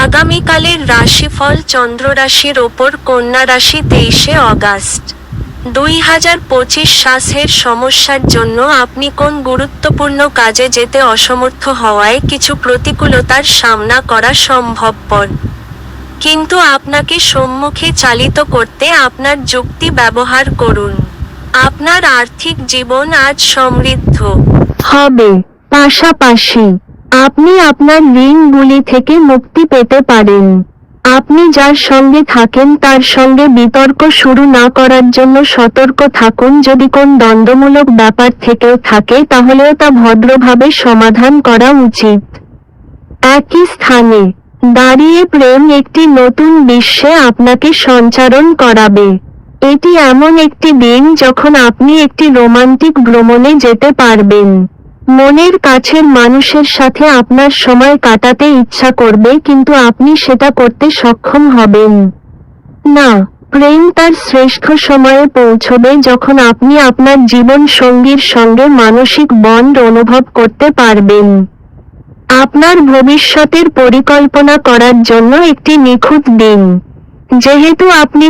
আগামীকালের রাশিফল চন্দ্র রাশির ওপর কন্যা রাশি তেইশে অগাস্ট। দুই হাজার পঁচিশ শ্বাসের সমস্যার জন্য আপনি কোন গুরুত্বপূর্ণ কাজে যেতে অসমর্থ হওয়ায় কিছু প্রতিকূলতার সামনা করা সম্ভবপর। কিন্তু আপনাকে সম্মুখে চালিত করতে আপনার যুক্তি ব্যবহার করুন। আপনার আর্থিক জীবন আজ সমৃদ্ধ। হবে। পাশাপাশি আপনি আপনার ঋণগুলি থেকে মুক্তি পেতে পারেন। আপনি যার সঙ্গে থাকেন তার সঙ্গে বিতর্ক শুরু না করার জন্য সতর্ক থাকুন। যদি কোন দ্বন্দ্বমূলক ব্যাপার থেকেও থাকে, তাহলেও তা ভদ্রভাবে সমাধান করা উচিত। একই স্থানে, দাঁড়িয়ে প্রেম একটি নতুন বিশ্বে আপনাকে সঞ্চারণ করাবে। এটি এমন একটি দিন যখন আপনি একটি রোমান্টিক ভ্রমণে যেতে পারবেন। মনের কাছের মানুষের সাথে আপনার সময় কাটাতে ইচ্ছা করবে, কিন্তু আপনি সেটা করতে সক্ষম হবেন। না, প্রেম তার শ্রেষ্ঠ সময়ে পৌঁছবে যখন আপনি আপনার জীবন সঙ্গীর সঙ্গে মানসিক বন্ড অনুভব করতে পারবেন। আপনার ভবিষ্যতের পরিকল্পনা করার জন্য একটি নিখুঁত দিন। যেহেতু আপনি